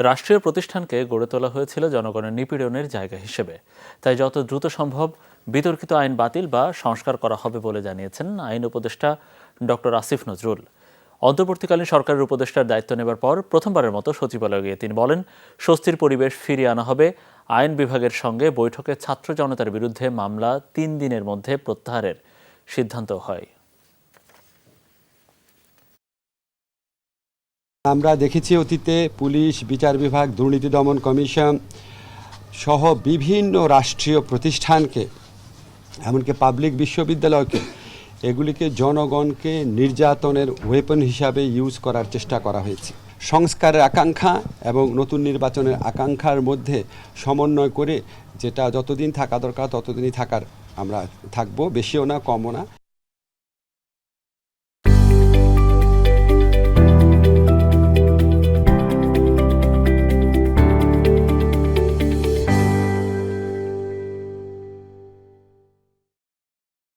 রাষ্ট্রীয় প্রতিষ্ঠানকে গড়ে তোলা হয়েছিল জনগণের নিপীড়নের জায়গা হিসেবে। তাই যত দ্রুত সম্ভব বিতর্কিত আইন বাতিল বা সংস্কার করা হবে বলে জানিয়েছেন আইন উপদেষ্টা ডক্টর আসিফ নজরুল। অন্তর্বর্তীকালীন সরকারের উপদেষ্টার দায়িত্ব নেবার পর প্রথমবারের মতো সচিবালয়ে গিয়ে তিনি বলেন, স্বস্তির পরিবেশ ফিরিয়ে আনা হবে। আইন বিভাগের সঙ্গে বৈঠকে ছাত্র জনতার বিরুদ্ধে মামলা তিন দিনের মধ্যে প্রত্যাহারের সিদ্ধান্ত হয়। আমরা দেখেছি অতীতে পুলিশ, বিচার বিভাগ, দুর্নীতি দমন কমিশন সহ বিভিন্ন রাষ্ট্রীয় প্রতিষ্ঠানকে, এমনকি পাবলিক বিশ্ববিদ্যালয়কে, এগুলিকে জনগণকে নির্যাতনের ওয়েপন হিসাবে ইউজ করার চেষ্টা করা হয়েছে। সংস্কারের আকাঙ্ক্ষা এবং নতুন নির্বাচনের আকাঙ্ক্ষার মধ্যে সমন্বয় করে যেটা যতদিন থাকা দরকার, ততদিনই থাকার আমরা থাকব, বেশিও না, কমও না।